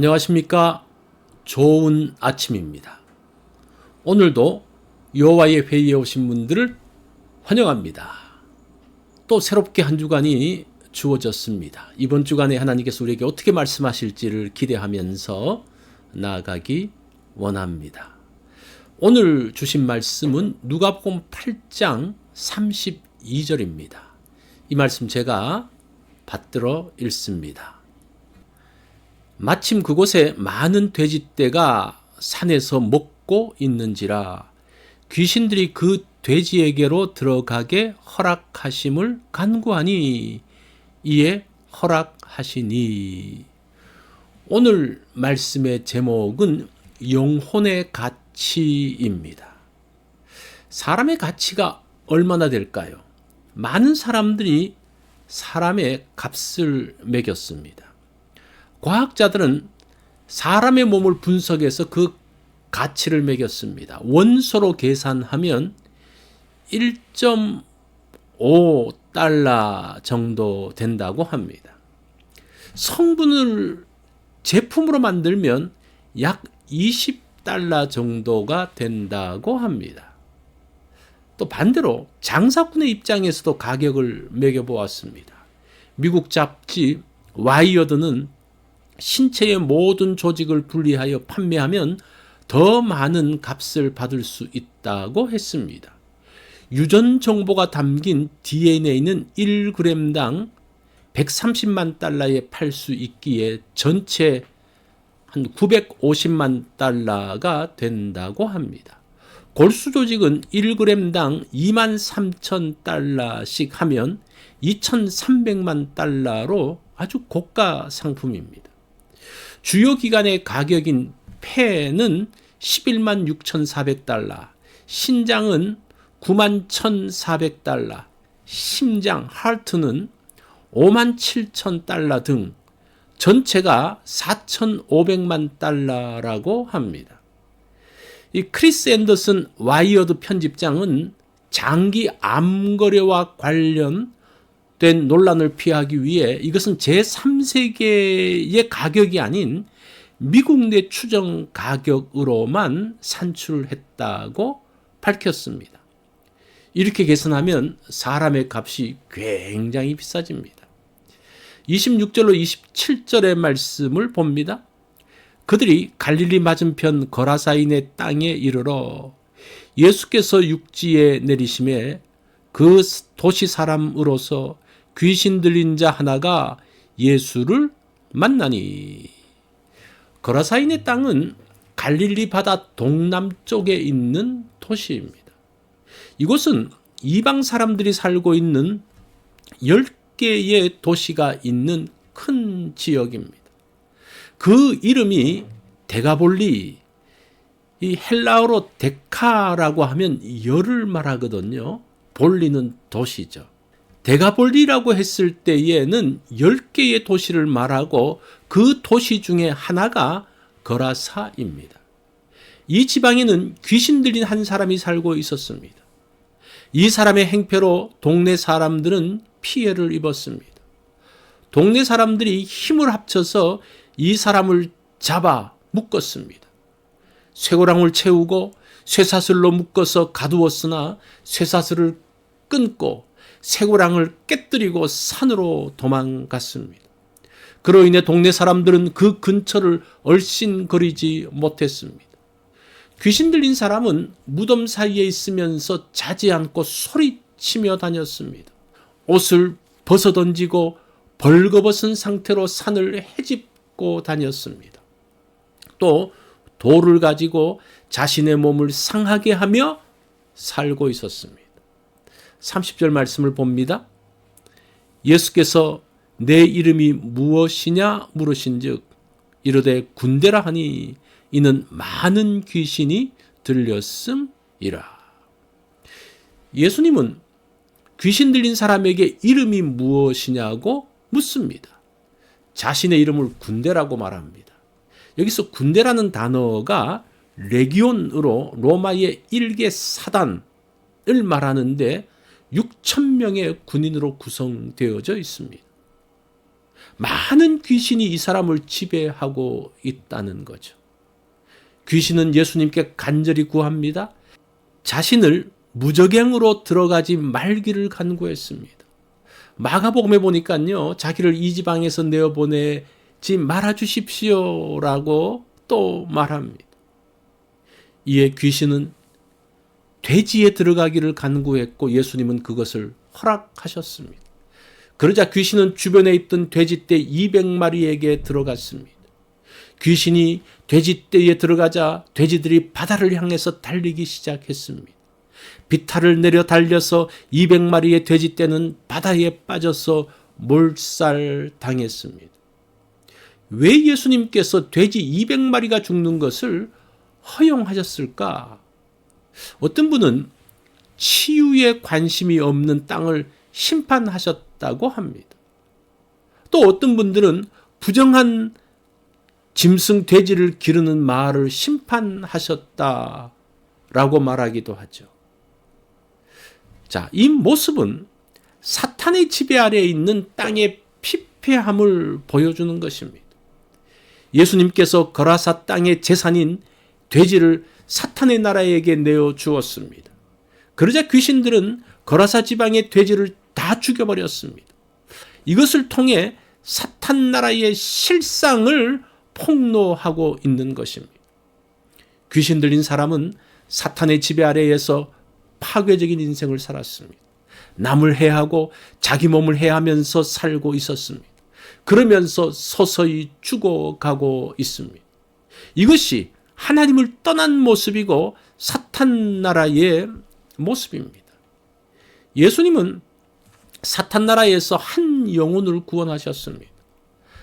안녕하십니까? 좋은 아침입니다. 오늘도 여호와의 회의에 오신 분들을 환영합니다. 또 새롭게 한 주간이 주어졌습니다. 이번 주간에 하나님께서 우리에게 어떻게 말씀하실지를 기대하면서 나아가기 원합니다. 오늘 주신 말씀은 누가복음 8장 32절입니다. 이 말씀 제가 받들어 읽습니다. 마침 그곳에 많은 돼지떼가 산에서 먹고 있는지라 귀신들이 그 돼지에게로 들어가게 허락하심을 간구하니 이에 허락하시니 오늘 말씀의 제목은 영혼의 가치입니다. 사람의 가치가 얼마나 될까요? 많은 사람들이 사람의 값을 매겼습니다. 과학자들은 사람의 몸을 분석해서 그 가치를 매겼습니다. 원소로 계산하면 1.5달러 정도 된다고 합니다. 성분을 제품으로 만들면 약 20달러 정도가 된다고 합니다. 또 반대로 장사꾼의 입장에서도 가격을 매겨보았습니다. 미국 잡지 와이어드는 신체의 모든 조직을 분리하여 판매하면 더 많은 값을 받을 수 있다고 했습니다. 유전 정보가 담긴 DNA는 1g당 130만 달러에 팔 수 있기에 전체 한 950만 달러가 된다고 합니다. 골수 조직은 1g당 2만 3천 달러씩 하면 2,300만 달러로 아주 고가 상품입니다. 주요 기관의 가격인 폐는 11만 6,400달러, 신장은 9만 1,400달러, 심장, 하트는 5만 7천 달러 등 전체가 4,500만 달러라고 합니다. 이 크리스 앤더슨 와이어드 편집장은 장기 암거래와 관련 된 논란을 피하기 위해 이것은 제3세계의 가격이 아닌 미국 내 추정 가격으로만 산출했다고 밝혔습니다. 이렇게 계산하면 사람의 값이 굉장히 비싸집니다. 26절로 27절의 말씀을 봅니다. 그들이 갈릴리 맞은편 거라사인의 땅에 이르러 예수께서 육지에 내리심에 그 도시 사람으로서 귀신 들린 자 하나가 예수를 만나니 거라사인의 땅은 갈릴리 바다 동남쪽에 있는 도시입니다. 이곳은 이방 사람들이 살고 있는 10개의 도시가 있는 큰 지역입니다. 그 이름이 데가볼리, 이 헬라어로 데카라고 하면 열을 말하거든요. 볼리는 도시죠. 데가볼리라고 했을 때에는 10개의 도시를 말하고 그 도시 중에 하나가 거라사입니다. 이 지방에는 귀신 들린 한 사람이 살고 있었습니다. 이 사람의 행패로 동네 사람들은 피해를 입었습니다. 동네 사람들이 힘을 합쳐서 이 사람을 잡아 묶었습니다. 쇠고랑을 채우고 쇠사슬로 묶어서 가두었으나 쇠사슬을 끊고 쇠고랑을 깨뜨리고 산으로 도망갔습니다. 그로 인해 동네 사람들은 그 근처를 얼씬거리지 못했습니다. 귀신 들린 사람은 무덤 사이에 있으면서 자지 않고 소리치며 다녔습니다. 옷을 벗어 던지고 벌거벗은 상태로 산을 헤집고 다녔습니다. 또 돌을 가지고 자신의 몸을 상하게 하며 살고 있었습니다. 30절 말씀을 봅니다. 예수께서 내 이름이 무엇이냐 물으신즉 이르되 군대라 하니 이는 많은 귀신이 들렸음이라. 예수님은 귀신 들린 사람에게 이름이 무엇이냐고 묻습니다. 자신의 이름을 군대라고 말합니다. 여기서 군대라는 단어가 레기온으로 로마의 일개 사단을 말하는데 6천 명의 군인으로 구성되어져 있습니다. 많은 귀신이 이 사람을 지배하고 있다는 거죠. 귀신은 예수님께 간절히 구합니다. 자신을 무적행으로 들어가지 말기를 간구했습니다. 마가복음에 보니까요, 자기를 이 지방에서 내어보내지 말아 주십시오라고 또 말합니다. 이에 귀신은 돼지에 들어가기를 간구했고 예수님은 그것을 허락하셨습니다. 그러자 귀신은 주변에 있던 돼지떼 200마리에게 들어갔습니다. 귀신이 돼지떼에 들어가자 돼지들이 바다를 향해서 달리기 시작했습니다. 비탈을 내려 달려서 200마리의 돼지떼는 바다에 빠져서 몰살 당했습니다. 왜 예수님께서 돼지 200마리가 죽는 것을 허용하셨을까? 어떤 분은 치유에 관심이 없는 땅을 심판하셨다고 합니다. 또 어떤 분들은 부정한 짐승 돼지를 기르는 말을 심판하셨다라고 말하기도 하죠. 자, 이 모습은 사탄의 지배 아래에 있는 땅의 피폐함을 보여주는 것입니다. 예수님께서 거라사 땅의 재산인 돼지를 사탄의 나라에게 내어 주었습니다. 그러자 귀신들은 거라사 지방의 돼지를 다 죽여버렸습니다. 이것을 통해 사탄 나라의 실상을 폭로하고 있는 것입니다. 귀신 들린 사람은 사탄의 지배 아래에서 파괴적인 인생을 살았습니다. 남을 해하고 자기 몸을 해하면서 살고 있었습니다. 그러면서 서서히 죽어가고 있습니다. 이것이 하나님을 떠난 모습이고 사탄 나라의 모습입니다. 예수님은 사탄 나라에서 한 영혼을 구원하셨습니다.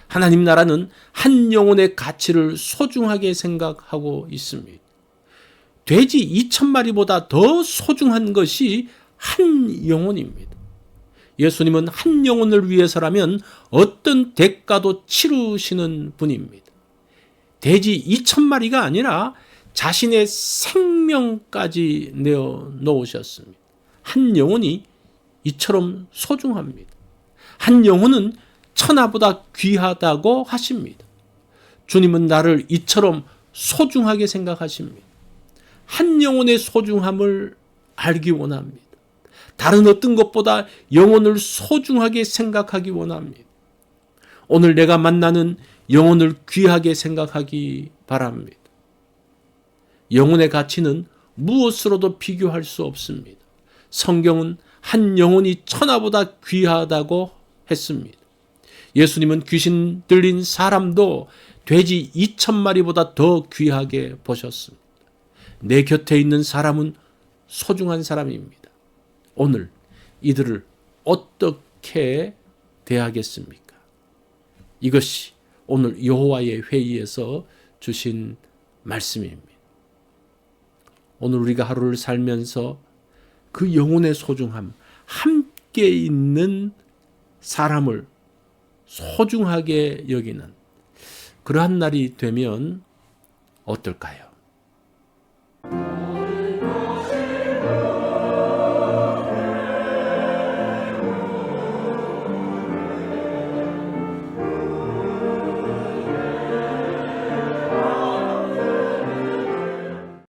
하나님 나라는 한 영혼의 가치를 소중하게 생각하고 있습니다. 돼지 2천 마리보다 더 소중한 것이 한 영혼입니다. 예수님은 한 영혼을 위해서라면 어떤 대가도 치르시는 분입니다. 돼지 2천 마리가 아니라 자신의 생명까지 내어 놓으셨습니다. 한 영혼이 이처럼 소중합니다. 한 영혼은 천하보다 귀하다고 하십니다. 주님은 나를 이처럼 소중하게 생각하십니다. 한 영혼의 소중함을 알기 원합니다. 다른 어떤 것보다 영혼을 소중하게 생각하기 원합니다. 오늘 내가 만나는 영혼을 귀하게 생각하기 바랍니다. 영혼의 가치는 무엇으로도 비교할 수 없습니다. 성경은 한 영혼이 천하보다 귀하다고 했습니다. 예수님은 귀신 들린 사람도 돼지 2천 마리보다 더 귀하게 보셨습니다. 내 곁에 있는 사람은 소중한 사람입니다. 오늘 이들을 어떻게 대하겠습니까? 이것이 오늘 여호와의 회의에서 주신 말씀입니다. 오늘 우리가 하루를 살면서 그 영혼의 소중함, 함께 있는 사람을 소중하게 여기는 그러한 날이 되면 어떨까요?